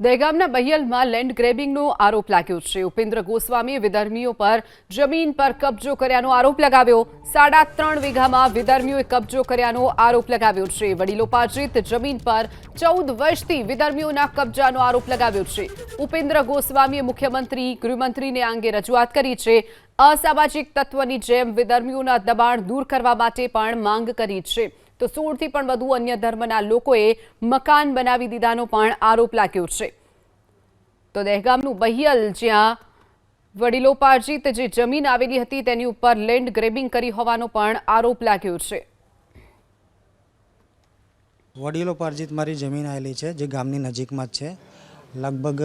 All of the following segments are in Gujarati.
દહેગામના બહિયલમાં લેન્ડ ગ્રેબિંગનો આરોપ લાગ્યો છે. ઉપેન્દ્ર ગોસ્વામીએ વિધર્મીઓ પર જમીન પર કબજો કર્યાનો આરોપ લગાવ્યો. સાડા ત્રણ વીઘામાં વિધર્મીઓએ કબજો કર્યાનો આરોપ લગાવ્યો છે. વડીલોપાર્જિત જમીન પર ચૌદ વર્ષથી વિધર્મીઓના કબજાનો આરોપ લગાવ્યો છે. ઉપેન્દ્ર ગોસ્વામીએ મુખ્યમંત્રી, ગૃહમંત્રીને આ અંગે રજૂઆત કરી છે. અસામાજિક તત્વની જેમ વિધર્મીઓના દબાણ દૂર કરવા માટે પણ માંગ કરી છે. તો સોળથી પણ વધુ અન્ય ધર્મના લોકોએ મકાન બનાવી દીધાનો પણ આરોપ લાગ્યો છે. તો દહેગામનું બહિયલ, જ્યાં વડીલોપાર્જિત જે જમીન આવેલી હતી તેની ઉપર લેન્ડ ગ્રેબિંગ કરી હોવાનો પણ આરોપ લાગ્યો છે. વડીલોપાર્જિત મારી જમીન આવેલી છે, જે ગામની નજીકમાં જ છે. લગભગ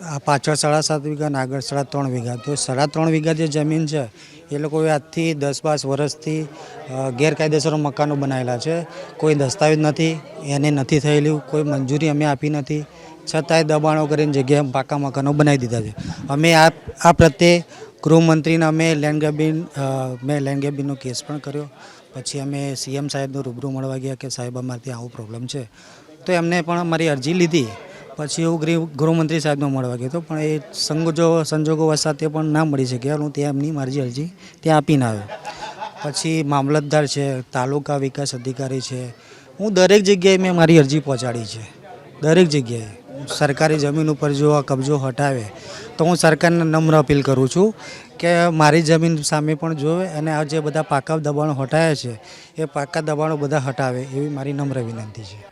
આ પાછળ સાડા સાત વીઘા અને આગળ સાડા ત્રણ વીઘા. તો સાડા ત્રણ વીઘા જે જમીન છે, એ લોકોએ આજથી દસ પાંચ વર્ષથી ગેરકાયદેસર મકાનો બનાવેલા છે. કોઈ દસ્તાવેજ નથી, એને નથી થયેલું, કોઈ મંજૂરી અમે આપી નથી. છતાંય દબાણો કરીને જગ્યાએ પાકા મકાનો બનાવી દીધા છે. અમે આ આ પ્રત્યે ગૃહમંત્રીને અમે લેન્ડ ગેબિન મેં લેન્ડ ગેબિનનો કેસ પણ કર્યો. પછી અમે સીએમ સાહેબનું રૂબરૂ મળવા ગયા કે સાહેબ અમારાથી આવો પ્રોબ્લેમ છે. તો એમને પણ અમારી અરજી લીધી. પછી ગૃહ, ગૃહમંત્રી સાહેબનો મળવા ગયો હતો, પણ એ સંજોગો સંજોગો વસાતે પણ ના મળી શક્યા. હું ત્યાં એમની મારી અરજી ત્યાં આપીને આવ્યો. પછી મામલતદાર છે, તાલુકા વિકાસ અધિકારી છે. હું દરેક જગ્યાએ મેં મારી અરજી પહોંચાડી છે. દરેક જગ્યાએ. સરકારી જમીન ઉપર જો આ કબજો હટાવે, તો હું સરકારને નમ્ર અપીલ કરું છું કે મારી જમીન સામે પણ જોવે અને આ જે બધા પાકા દબાણો હટાયા છે, એ પાકા દબાણો બધા હટાવે એવી મારી નમ્ર વિનંતી છે.